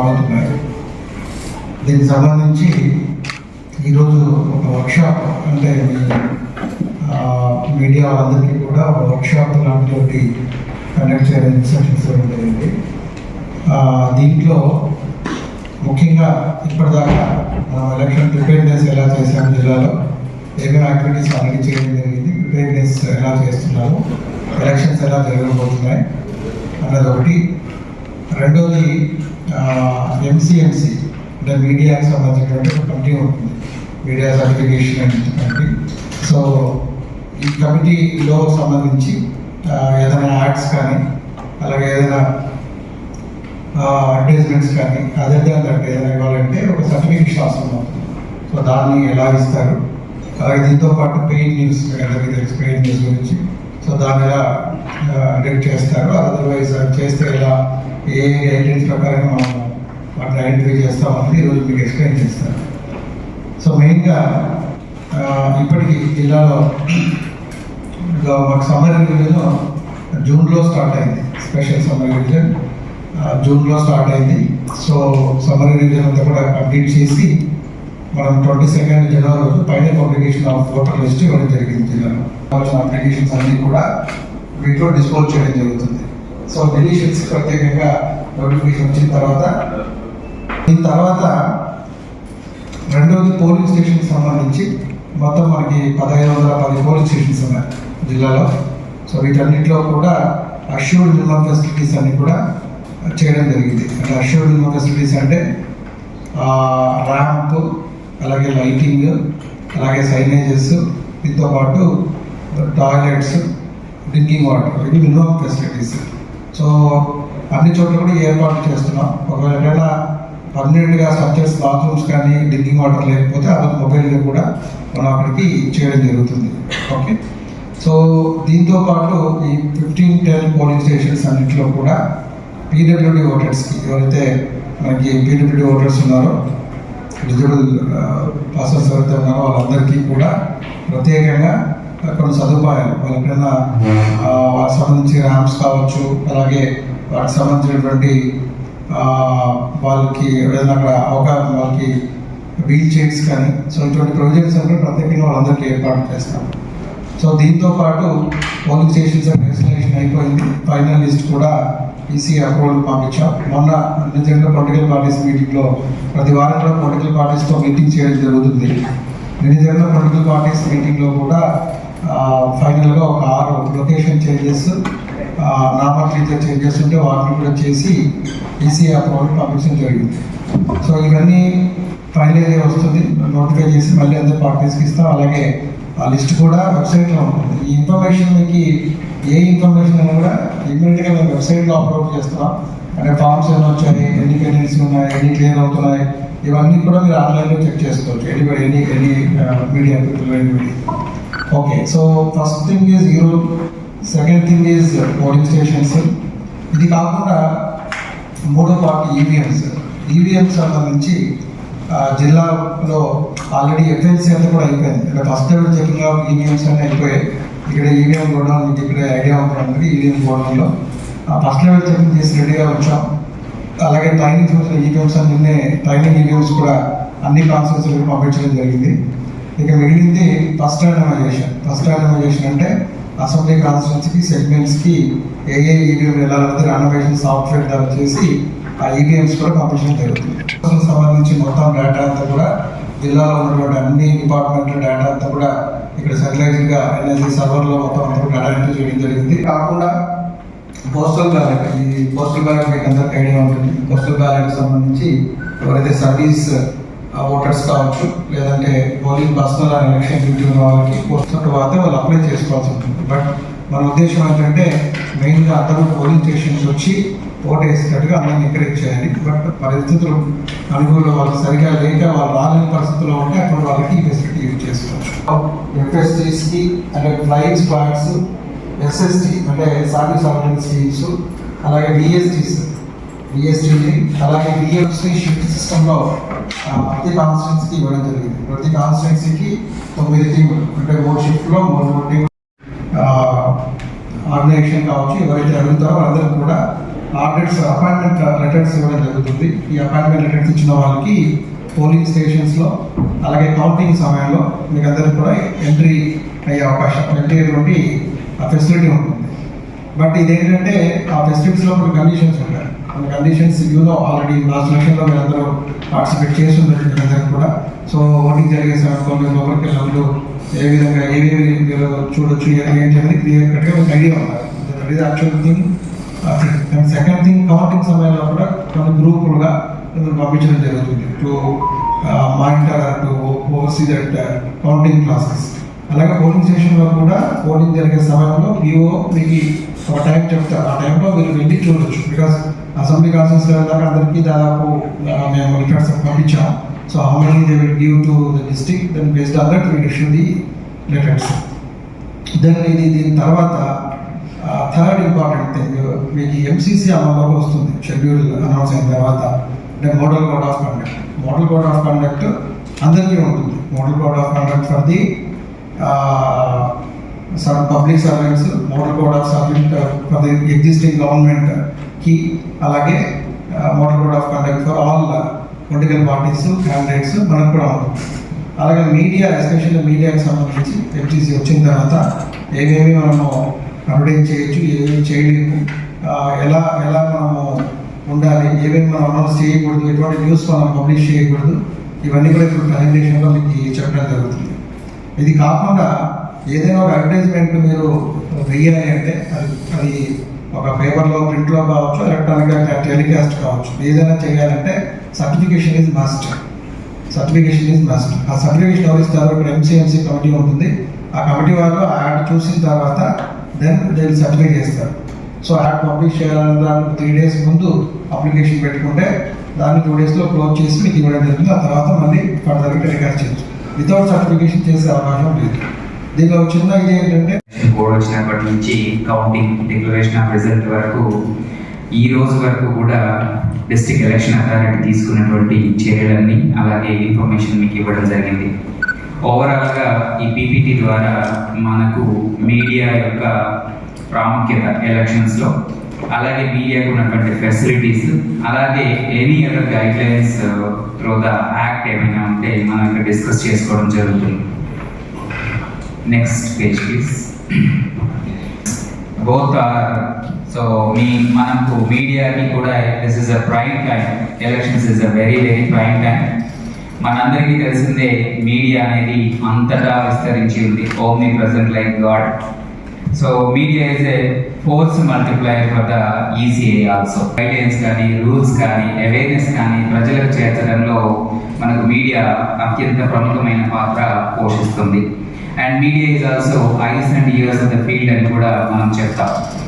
బాగుంటున్నారు. దీనికి సంబంధించి ఈరోజు ఒక వర్క్షాప్ అంటే మీడియా వాళ్ళందరికీ కూడా ఒక వర్క్షాప్ లాంటి ఒకటి కండక్ట్ చేయడం ఇన్స్ట్రక్షన్స్ ఇవ్వడం జరిగింది. దీంట్లో ముఖ్యంగా ఇప్పటిదాకా మనం ఎలక్షన్ ప్రిపేర్నెస్ ఎలా చేశాం జిల్లాలో ఏమేమి యాక్టివిటీస్ ఆల్రెడీ చేయడం జరిగింది ప్రిపేర్నెస్ ఎలా చేస్తున్నారు ఎలక్షన్స్ ఎలా జరగబోతున్నాయి అన్నది ఒకటి. రెండోది ఎంసీఎంసీ అంటే మీడియాకి సంబంధించినటువంటి ఒక కమిటీ ఉంటుంది. Media certification and committee so ఈ కమిటీలో సంబంధించి ఏదైనా యాడ్స్ కానీ అలాగే ఏదైనా అడ్వర్టైజ్మెంట్స్ కానీ అదే దాంట్లో ఏదైనా ఇవ్వాలంటే ఒక సర్టిఫికేషన్ అవసరం అవుతుంది. సో దాన్ని ఎలా ఇస్తారు? అలాగే దీంతో పాటు పెయిడ్ న్యూస్ అందరికీ తెలుసు పెయిడ్ న్యూస్ గురించి? సో దాన్ని ఎలా డెక్ట్ చేస్తారు? అదర్వైజ్ చేస్తే ఎలా ఏ గైడ్లైన్స్ ప్రకారంగా మనం వాటిని ఐడెంటిఫై చేస్తామని ఈరోజు మీకు ఎక్స్ప్లెయిన్ చేస్తాను. సో మెయిన్గా ఇప్పటికీ జిల్లాలో ఇంకా మాకు సమ్మర్ రివిజన్ జూన్లో స్టార్ట్ అయింది. స్పెషల్ సమ్మర్ రివిజన్ జూన్లో స్టార్ట్ అయింది. సో సమ్మర్ రివిజన్ అంతా కూడా కంప్లీట్ చేసి మనం ట్వంటీ సెకండ్ జనవరి రోజు పైన పబ్లికేషన్ ఆఫ్ ఓటర్ లిస్ట్ ఇవ్వడం జరిగింది జిల్లాలో. వచ్చిన అప్లికేషన్స్ అన్నీ కూడా వీటిలో డిస్పోజ్ చేయడం జరుగుతుంది. సో డిలీషన్స్ ప్రత్యేకంగా నోటిఫికేషన్ వచ్చిన తర్వాత దీని తర్వాత రెండవది పోలింగ్ స్టేషన్కి సంబంధించి మొత్తం మనకి పదహైదు వందల పది పోలింగ్ స్టేషన్స్ ఉన్నాయి జిల్లాలో. సో వీటన్నిటిలో కూడా అష్యూర్డ్ మినిమం ఫెసిలిటీస్ అన్ని కూడా చేయడం జరిగింది. అంటే అష్యూర్డ్ మినిమం ఫెసిలిటీస్ అంటే ర్యాంప్ అలాగే లైటింగ్ అలాగే సైనేజెస్ దీంతో పాటు టాయిలెట్స్ డ్రింకింగ్ వాటర్ ఇవి మినిమం ఫెసిలిటీస్. సో అన్ని చోట్ల కూడా ఏర్పాటు చేస్తున్నాం. ఒకవేళ ఎక్కడైనా పర్మనెంట్గా స్ట్రక్చర్స్ బాత్రూమ్స్ కానీ డ్రింకింగ్ వాటర్ లేకపోతే అది మొబైల్లో కూడా మనం అక్కడికి చేయడం జరుగుతుంది. ఓకే? సో దీంతో పాటు ఈ ఫిఫ్టీన్ టెన్ పోలింగ్ స్టేషన్స్ అన్నింటిలో కూడా పీడబ్ల్యూడి ఓటర్స్కి ఎవరైతే మనకి పీడబ్ల్యూడి ఓటర్స్ ఉన్నారో డిజిటల్ పర్సన్స్ ఎవరైతే ఉన్నారో వాళ్ళందరికీ కూడా ప్రత్యేకంగా కొన్ని సదుపాయాలు వాళ్ళ ఎక్కడైనా వారికి వాటికి సంబంధించి ర్యాంప్స్ కావచ్చు అలాగే వాటికి సంబంధించినటువంటి వాళ్ళకి ఏదైనా అక్కడ అవకాశం వాళ్ళకి వీల్ చైర్స్ కానీ సో ఇటువంటి ప్రొవిజన్స్ అంటే ప్రత్యేకంగా వాళ్ళందరికీ ఏర్పాటు చేస్తాం. సో దీంతో పాటు పోలింగ్ స్టేషన్స్ ఎక్స్ప్లెనేషన్ అయిపోయింది. ఫైనల్ లిస్ట్ కూడా ఈసీ అప్రూవల్ పంపించాం. మొన్న నిజంగా పొలిటికల్ పార్టీస్ మీటింగ్లో ప్రతి వారం కూడా పొలిటికల్ పార్టీస్తో మీటింగ్ చేయడం జరుగుతుంది. నిజంగా పొలిటికల్ పార్టీస్ మీటింగ్లో కూడా ఫైనల్గా ఒక ఆరు లొకేషన్ చేంజెస్ నామర్లీతో చేంజెస్ ఉంటే వాటిని కూడా చేసి ఈసీ అప్రూవల్ పంపించడం జరిగింది. సో ఇవన్నీ ఫైనల్ వస్తుంది. నోటిఫై చేసి మళ్ళీ అందరు పార్టీస్కి ఇస్తాం. అలాగే ఆ లిస్ట్ కూడా వెబ్సైట్లో ఉంటుంది. ఈ ఇన్ఫర్మేషన్ మీకు ఏ ఇన్ఫర్మేషన్ అయినా కూడా ఇమీడియట్గా మేము వెబ్సైట్లో అప్లోడ్ చేస్తున్నాం. అంటే ఫామ్స్ ఎన్ని వచ్చాయి ఎన్ని పెండెన్స్ ఉన్నాయి ఎన్ని క్లియర్ అవుతున్నాయి ఇవన్నీ కూడా మీరు ఆన్లైన్లో చెక్ చేసుకోవచ్చు. Any any any media people any okay so first thing is ఈరోజు second thing is polling stations ఇది కాకుండా మూడో పార్ట్ ఈవీఎంస్ ఈవీఎంస్ సంబంధించి జిల్లాలో ఆల్రెడీ ఎఫ్ఎన్సీ అంతా కూడా అయిపోయింది. ఇక్కడ first level checking of EVMs అన్నీ అయిపోయాయి. ఇక్కడ ఈవీఎం గోడౌన్ మీకు ఇక్కడ ఐడియా ఉంటుంది ఈవీఎం గోడౌన్లో ఫస్ట్ లెవెల్ చెకింగ్ చేసి రెడీగా వచ్చాం. అలాగే ట్రైనింగ్ చూసిన ఈవీఎంస్ అన్ని ట్రైనింగ్ ఈవీఎంస్ కూడా అన్ని కాన్స్టిట్యూన్సీలకు పంపించడం జరిగింది. ఇక మిగిలింది ఫస్ట్ ఆటమైజేషన్ ఫస్ట్ ఆటమైజేషన్ అంటే అసెంబ్లీ కాన్స్టిట్యున్సీకి సెగ్మెంట్స్కి ఏ ఏ ఎలా వెళ్ళాలంటే ర్యాండమైజేషన్ సాఫ్ట్వేర్ ద్వారా చేసి ఆ ఈవీఎంస్ కూడా పంపించడం జరుగుతుంది. సంబంధించి మొత్తం డేటా అంతా కూడా జిల్లాలో ఉన్నటువంటి అన్ని డిపార్ట్మెంట్ల డేటా అంతా కూడా ఇక్కడ సెటిలైజ్డ్గా ఎన్ఎల్సీ సర్వర్లో మొత్తం అంతా కూడా డేటా చేయడం జరిగింది. కాకుండా పోస్టల్ బ్యాలెట్ ఈ పోస్టల్ బ్యాలెట్ మీకు అందరికీ ఐడియా ఉంటుంది పోస్టల్ బ్యాలెట్ సంబంధించి ఎవరైతే సర్వీస్ ఓటర్స్ కావచ్చు లేదంటే పోలింగ్ పర్సనల్ ఎలక్షన్ డ్యూటీ ఉన్న వాళ్ళకి పోస్టల్ తర్వాత వాళ్ళు అప్లై చేసుకోవాల్సి ఉంటుంది. బట్ మన ఉద్దేశం ఏంటంటే మెయిన్గా అందరూ పోలింగ్ స్టేషన్స్ వచ్చి ఓటు వేసేటట్టుగా అందరిని ఎంకరేజ్ చేయాలి. బట్ పరిస్థితులు అనుకూలంగా వాళ్ళు సరిగా లేక వాళ్ళు రాలేని పరిస్థితుల్లో ఉంటే అప్పుడు వాళ్ళకి ఈ ఫెసిలిటీ యూజ్ చేసుకోవచ్చు. ఎఫ్ఎస్టీస్కి అంటే ఫ్లయింగ్ స్క్వాడ్స్ ఎస్ఎస్టీ అంటే సర్వీస్ సర్వెంట్ స్కీమ్స్ అలాగే బిఎస్టీస్ బిఎస్టీని అలాగే బిఎస్టీ షిఫ్ట్ సిస్టంలో ప్రతి కాన్స్టిట్యున్సీకి ఇవ్వడం జరిగింది. ప్రతి కాన్స్టిట్యున్సీకి తొమ్మిది టీములు అంటే మూడు షిఫ్ట్లో మూడు మూడు టీములు ఆర్గనైజేషన్ కావచ్చు ఎవరైతే అడుగుతారో అందరూ కూడా ఆర్డర్స్ అపాయింట్మెంట్ లెటర్స్ ఇవ్వడం జరుగుతుంది. ఈ అపాయింట్మెంట్ లెటర్స్ ఇచ్చిన వాళ్ళకి పోలింగ్ స్టేషన్స్లో అలాగే కౌంటింగ్ సమయంలో మీకు అందరికీ కూడా ఎంట్రీ అయ్యే అవకాశం ఎంట్రీ అయ్యేటువంటి ఫెసిలిటీ ఉంటుంది. బట్ ఇదేంటంటే ఆ ఫెసిలిటీస్లో కొన్ని కండిషన్స్ ఉంటాయి. కండిషన్స్ యూనో ఆల్రెడీ లాస్ట్ ఎలక్షన్లో మీరందరూ పార్టిసిపేట్ చేస్తున్నట్టు మీరందరూ కూడా. సో ఓటింగ్ జరిగే సమయంలో మీరు లోపలికి వెళ్ళినప్పుడు ఏ విధంగా ఏవేవి మీరు చూడొచ్చు ఏంటి అనేది క్లియర్ కట్గా ఐడియా ఉండాలి. That is actual thing and second thing counting సమయంలో కూడా కొన్ని గ్రూపులుగా మీరు పంపించడం జరుగుతుంది. To monitor to oversee that counting process అలాగే పోలింగ్ స్టేషన్లో కూడా పోలింగ్ జరిగే సమయంలో వివో మీకు ఒక టైం చెప్తారు. ఆ టైంలో మీరు వెళ్ళి చూడొచ్చు. బికాస్ అసెంబ్లీ కాన్ఫరెన్స్ దాకా అందరికీ దాదాపు మేము రికార్డ్స్ పంపించాం so how many they will give to the district then based on that will issue the letters then ఇది దీని తర్వాత థర్డ్ ఇంపార్టెంట్ థింగ్ మీకు ఎంసీసీ అమల్లోకి వస్తుంది షెడ్యూల్ అనౌన్స్ అయిన తర్వాత. అంటే model code of conduct model code of conduct అందరికీ ఉంటుంది. Model code of conduct for the public servants model code of servant for the existing గవర్నమెంట్కి అలాగే model code of conduct for all political parties candidates మనకు కూడా ఉంది అలాగే media especially మీడియాకి సంబంధించి ఎఫ్టీసీ వచ్చిన తర్వాత ఏమేమి మనము అప్డేట్ చేయొచ్చు ఏమేమి చేయలేము ఎలా ఎలా మనము ఉండాలి ఏమేమి మనం అనౌన్స్ చేయకూడదు ఎటువంటి న్యూస్ మనం పబ్లిష్ చేయకూడదు ఇవన్నీ కూడా ఇప్పుడు ప్రజెంటేషన్లో మీకు చెప్పడం జరుగుతుంది. ఇది కాకుండా ఏదైనా ఒక అడ్వర్టైజ్మెంట్ మీరు వెయ్యాలి అంటే అది అది ఒక పేపర్లో ప్రింట్లో కావచ్చు ఎలక్ట్రానిక్గా టెలికాస్ట్ కావచ్చు. ఏదైనా చేయాలంటే certification is must certification is must ఆ సర్టిఫికేషన్ ఎవరు ఇస్తారు ఇక్కడ ఎంసీఎంసీ కమిటీ ఉంటుంది. ఆ కమిటీ వాళ్ళు ఆ యాడ్ చూసిన తర్వాత దెన్ దీన్ని సర్టిఫై చేస్తారు. సో యాడ్ పబ్లిష్ చేయాలన్న దానికి త్రీ డేస్ ముందు అప్లికేషన్ పెట్టుకుంటే దాన్ని టూ డేస్లో క్లోజ్ చేసి మీకు ఇవ్వడం జరుగుతుంది. ఆ తర్వాత మళ్ళీ ఫర్దర్గా టెలికాస్ట్ చేయొచ్చు. వితౌట్ సర్టిఫికేషన్ చేసే అవకాశం లేదు. దీనిలో చిన్న ఇది ఏంటంటే బోర్డు వచ్చినప్పటి నుంచి కౌంటింగ్ డిక్లరేషన్ ఆఫ్ రిజల్ట్ వరకు ఈ రోజు వరకు కూడా డిస్ట్రిక్ట్ ఎలక్షన్ అథారిటీ తీసుకున్నటువంటి చర్యలన్నీ అలాగే ఇన్ఫర్మేషన్ మీకు ఇవ్వడం జరిగింది. ఓవరాల్గా ఈ పీపీటీ ద్వారా మనకు మీడియా యొక్క ప్రాముఖ్యత ఎలక్షన్స్లో అలాగే మీడియాకు ఉన్నటువంటి ఫెసిలిటీస్ అలాగే any other guidelines through the act ఏమైనా ఉంటే మనం ఇక్కడ డిస్కస్ చేసుకోవడం జరుగుతుంది. Next page please both are so మీ మనకు మీడియాకి కూడా this is a prime time elections is a very very prime time మనందరికీ తెలిసిందే మీడియా అనేది అంతటా విస్తరించి ఉంది. Omnipresent like God so media is a force multiplier for the ECI also guidance కానీ రూల్స్ కానీ అవేర్నెస్ కానీ ప్రజలకు చేర్చడంలో మనకు మీడియా అత్యంత ప్రముఖమైన పాత్ర పోషిస్తుంది. And media is also eyes and ears of the field అని కూడా మనం చెప్తాం.